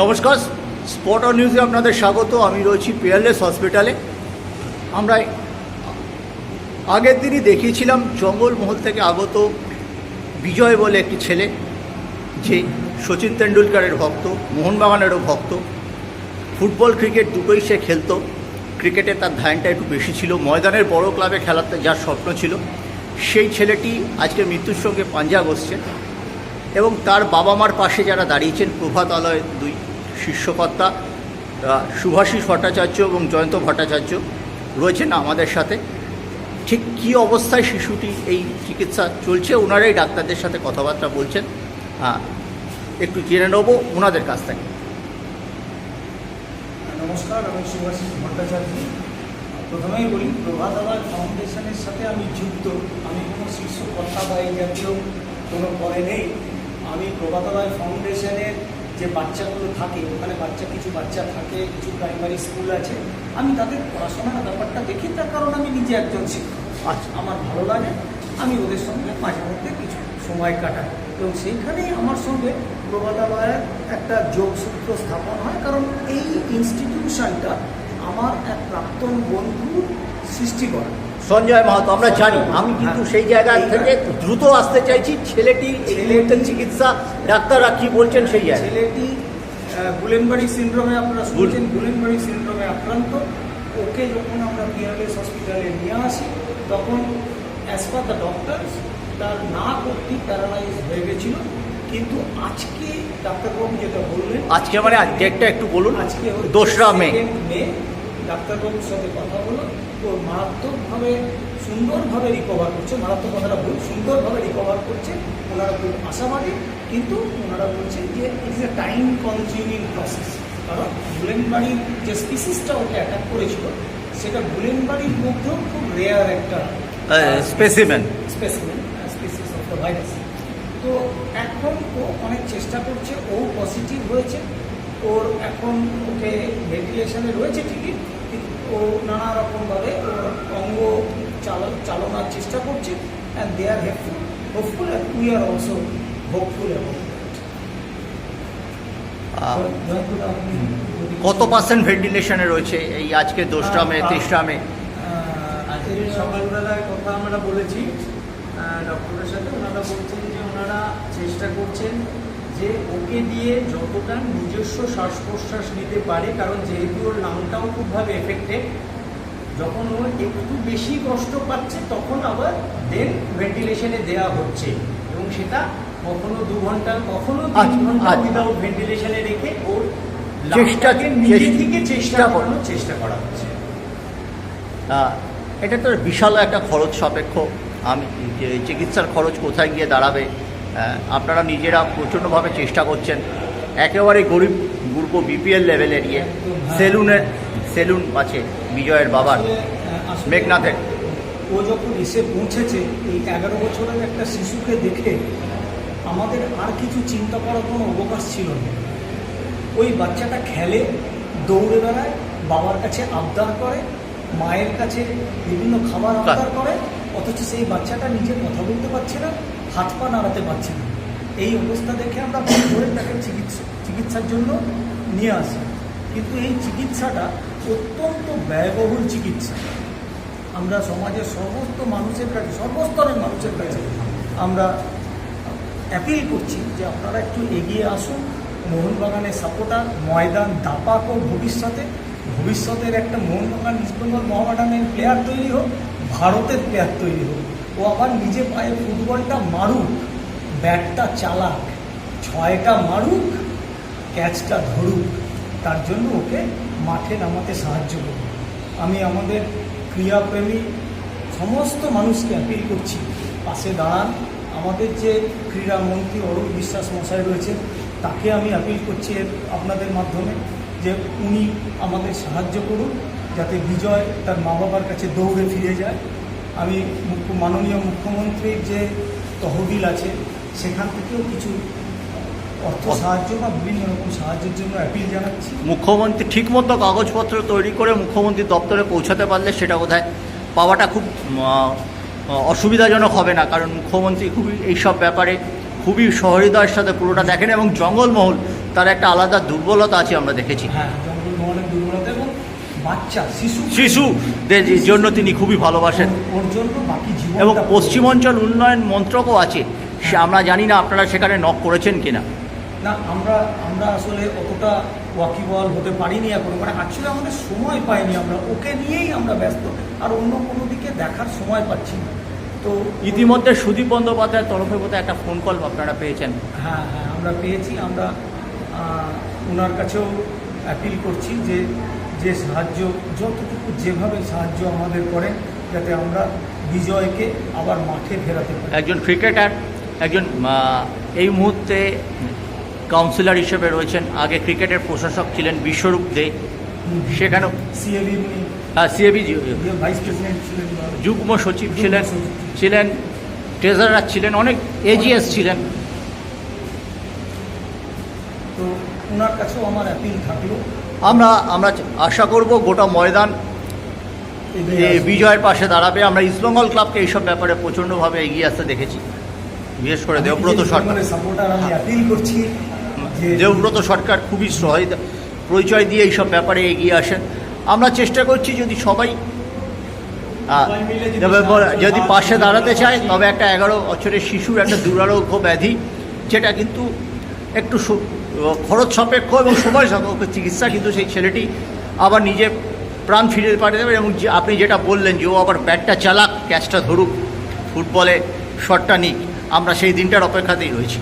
নমস্কার। Spot on নিউজে আপনাদের স্বাগত। আমি রয়েছি পিয়ারলেস হসপিটালে আমরা আগের দিনই দেখিয়েছিলাম জঙ্গলমহল থেকে আগত বিজয় বলে একটি ছেলে, যে সচিন তেন্ডুলকারের ভক্ত, মোহনবাগানেরও ভক্ত। ফুটবল, ক্রিকেট দুটোই সে খেলতো। ক্রিকেটে তার ধ্যানটা একটু বেশি ছিল। ময়দানের বড় ক্লাবে খেলাতে যার স্বপ্ন ছিল, সেই ছেলেটি আজকে মৃত্যুর সঙ্গে পাঞ্জা বসছে এবং তার বাবা মার পাশে যারা দাঁড়িয়েছেন, প্রভাত আলয়ের দুই শীর্ষকর্তা আহ, ভট্টাচার্য এবং জয়ন্ত ভট্টাচার্য রয়েছেন আমাদের সাথে। ঠিক কী অবস্থায় শিশুটি এই চিকিৎসা চলছে? ওনারাই ডাক্তারদের সাথে কথাবার্তা বলছেন। হ্যাঁ একটু জেনে নেব ওনাদের কাছ থেকে। নমস্কার আমি সুভাষিস ভট্টাচার্য। প্রথমেই বলি প্রভাত আবার ফাউন্ডেশনের সাথে আমি যুক্ত। আমি কোনো শীর্ষ কর্তা বা এই জাতীয় কোনো পদে নেই। আমি প্রভাত আবার ফাউন্ডেশনের যে বাচ্চাগুলো থাকে ওখানে বাচ্চা কিছু বাচ্চা থাকে কিছু প্রাইমারি স্কুল আছে আমি তাদের পড়াশোনার ব্যাপারটা দেখি তার কারণ আমি নিজে একজন শিক্ষক। আচ্ছা। আমার ভালো লাগে আমি ওদের সঙ্গে মাঝে মধ্যে কিছু সময় কাটাই। এবং সেইখানেই আমার সঙ্গে প্রবাদালয়ের একটা যোগসূত্র স্থাপন হয় কারণ এই ইনস্টিটিউশনটা আমার এক প্রাক্তন বন্ধুর সৃষ্টি করা। সঞ্জয় মাহাতো আমরা জানি। আমি কিন্তু। সেই জায়গা থেকে দ্রুত আসতে চাইছি। ছেলেটি মুহূর্তে চিকিৎসা ডাক্তাররা কি বলছেন সেই জায়গায়। ছেলেটি গুলেনবাড়ি সিন্ড্রোমে আপনারা শুনছেন গুলেনবাড়ি সিন্ড্রোমে আক্রান্ত। ওকে যখন আমরা পিয়ারলেস হসপিটালে নিয়ে আসি তখন অ্যাজ পার দ্য ডক্টর তার না করতে প্যারালাইজ হয়ে গেছিল। কিন্তু আজকে ডাক্তারবাবু যেটা বললেন আজকে মানে ডেটটা একটু বলুন। আজকে দোসরা মে। ডাক্তারবাবুর সাথে কথা ও মারাত্মকভাবে সুন্দরভাবে রিকভার করছে। মারাত্মক কথাটা ভুল সুন্দরভাবে রিকভার করছে। ওনারা খুব আশাবাদী কিন্তু ওনারা বলছেন যে it's a time consuming process কারণ গুলেনবাড়ির যে স্পিসিসটা ওকে অ্যাটাক করেছিল সেটা গুলেনবাড়ির মধ্যেও খুব রেয়ার একটা specimen specimen species of the virus তো এখন ও অনেক চেষ্টা করছে ও পজিটিভ হয়েছে। ওর এখন ওকে ভেন্টিলেশনে রয়েছে ঠিকই কিন্তু ও নানা রকমভাবে ওর অঙ্গ চালন চালনার চেষ্টা করছে and they are helpful hopeful and we are also hopeful কত পার্সেন্ট ভেন্টিলেশনে রয়েছে এই আজকে দোসরা মে তেসরা মে? আজকে সকালবেলায় কথা আমরা বলেছি ডক্টরের সাথে। ওনারা বলছেন যে ওনারা চেষ্টা করছেন যে ওকে দিয়ে যতটা নিজস্ব শ্বাস প্রশ্বাস নিতে পারে কারণ যেহেতু ওর লাংটাও খুবভাবে এফেক্টেড যখন ও একটু বেশি কষ্ট পাচ্ছে তখন আবার দেন ভেন্টিলেশনে দেওয়া হচ্ছে। এবং সেটা কখনো দু ঘণ্টা কখনো তিন আচ্ছা, ঘণ্টা আচ্ছা। উইদাউট ভেন্টিলেশনে রেখে ওর চেষ্টা- লাংটাকে নিজে থেকে চেষ্টা করানোর চেষ্টা করা হচ্ছে। এটা তো বিশাল একটা খরচ সাপেক্ষ। আমি চিকিৎসার খরচ কোথায় গিয়ে দাঁড়াবে? আপনারা নিজেরা প্রচণ্ডভাবে চেষ্টা করছেন। একেবারে গরিব গুরব বিপিএল লেভেলের ইয়ে সেলুনের সেলুন আছে বিজয়ের বাবার মেঘনাথের। ও যখন এসে পৌঁছেছে এই এগারো বছরের একটা শিশুকে দেখে আমাদের আর কিছু চিন্তা করার কোনো অবকাশ ছিল না। ওই বাচ্চাটা খেলে দৌড়ে বেড়ায় বাবার কাছে আবদার করে মায়ের কাছে বিভিন্ন খাবার আবদার করে অথচ সেই বাচ্চাটা নিজে কথা বলতে পারছে না। হাত পা নাড়াতে পারছে না। এই অবস্থা দেখে আমরা করে তাকে চিকিৎসা চিকিৎসার জন্য নিয়ে আসি। কিন্তু এই চিকিৎসাটা অত্যন্ত ব্যয়বহুল চিকিৎসা। আমরা সমাজের সমস্ত মানুষের কাছে সর্বস্তরের মানুষের কাছে আমরা অ্যাপিল করছি যে আপনারা একটু এগিয়ে আসুন। মোহনবাগানের সাপোর্টার ময়দান, দাপাক ভবিষ্যতে ভবিষ্যতের একটা মোহনবাগান, ইস্টবেঙ্গল মহামাডানের প্লেয়ার তৈরি হোক, ভারতের প্লেয়ার তৈরি হোক। ও আবার নিজে পায়ে ফুটবলটা মারুক, ব্যাটটা চালাক, ছয়টা মারুক, ক্যাচটা ধরুক, তার জন্য ওকে মাঠে নামাতে সাহায্য করুন আমি আমাদের ক্রীড়াপ্রেমী সমস্ত মানুষকে অ্যাপিল করছি। পাশে দাঁড়ান, আমাদের যে ক্রীড়ামন্ত্রী অরূপ বিশ্বাস মশাই রয়েছে তাকে আমি অ্যাপিল করছি আপনাদের মাধ্যমে যে উনি আমাদের সাহায্য করুন, যাতে বিজয় তার মা বাবার কাছে দৌড়ে ফিরে যায়। আমি মুখ্য মাননীয় মুখ্যমন্ত্রীর যে তহবিল আছে সেখান থেকেও কিছু অর্থ সাহায্য বা বিভিন্ন রকম সাহায্যের জন্য অ্যাপিল জানাচ্ছি। মুখ্যমন্ত্রী ঠিকমতো কাগজপত্র তৈরি করে মুখ্যমন্ত্রী দপ্তরে পৌঁছাতে পারলে সেটা বোধহয় পাওয়াটা খুব অসুবিধাজনক হবে না কারণ মুখ্যমন্ত্রী খুবই এইসব ব্যাপারে খুবই সহৃদয়ের সাথে পুরোটা দেখেন এবং জঙ্গলমহল তার একটা আলাদা দুর্বলতা আছে আমরা দেখেছি। হ্যাঁ জঙ্গলমহলের দুর্বলতা এবং বাচ্চা শিশু। শিশুদের জন্য তিনি খুবই ভালোবাসেন। ওর- জন্য বাকি জীবন এবং পশ্চিমাঞ্চল উন্নয়ন মন্ত্রকও আছে। সে আমরা জানি না আপনারা সেখানে নক করেছেন কিনা। না আমরা আমরা আসলে অতটা ওয়াকিবল হতে পারিনি এখন। মানে অ্যাকচুয়ালি আমাদের সময় পাইনি আমরা। ওকে নিয়েই আমরা ব্যস্ত। আর অন্য কোনো দিকে দেখার সময় পাচ্ছি না। তো ইতিমধ্যে সুদীপ বন্দ্যোপাধ্যায়ের তরফে বোধহয় একটা ফোন কল আপনারা পেয়েছেন। হ্যাঁ হ্যাঁ আমরা পেয়েছি। আমরা ওনার কাছেও অ্যাপিল করছি যে যে সাহায্য যতটুকু যেভাবে সাহায্য আমাদের করেন যাতে আমরা বিজয়কে আবার মাঠে ফেরাতে পারি। একজন ক্রিকেটার একজন এই মুহূর্তে কাউন্সিলর হিসেবে রয়েছেন আগে ক্রিকেটের প্রশাসক ছিলেন বিশ্বরূপ দে। সেখানেও সিএবি হ্যাঁ সিএবি ভাইস প্রেসিডেন্ট ছিলেন যুগ্ম সচিব ছিলেন ছিলেন। ট্রেজারার ছিলেন অনেক এজিএস ছিলেন। তো ওনার কাছেও আমার অ্যাপিল থাকল। আমরা আমরা আশা করব গোটা ময়দান বিজয়ের পাশে দাঁড়াবে। আমরা ইস্টবেঙ্গল ক্লাবকে এইসব ব্যাপারে প্রচণ্ডভাবে এগিয়ে আসতে দেখেছি। বিশেষ করে দেবব্রত সরকার। করছি যে দেবব্রত সরকার খুবই সহায়তা পরিচয় দিয়ে এইসব ব্যাপারে এগিয়ে আসেন। আমরা চেষ্টা করছি যদি সবাই যদি পাশে দাঁড়াতে চায় তবে একটা এগারো বছরের শিশুর একটা দুরারোগ্য ব্যাধি যেটা কিন্তু একটু খরচ সাপেক্ষ এবং সময় সাপেক্ষ চিকিৎসা, কিন্তু সেই ছেলেটি আবার নিজে প্রাণ ফিরে পাঠিয়ে দেবে এবং আপনি যেটা বললেন যে ও আবার ব্যাটটা চালাক, ক্যাচটা ধরুক, ফুটবলে শটটা নিক, আমরা সেই দিনটার অপেক্ষাতেই রয়েছি।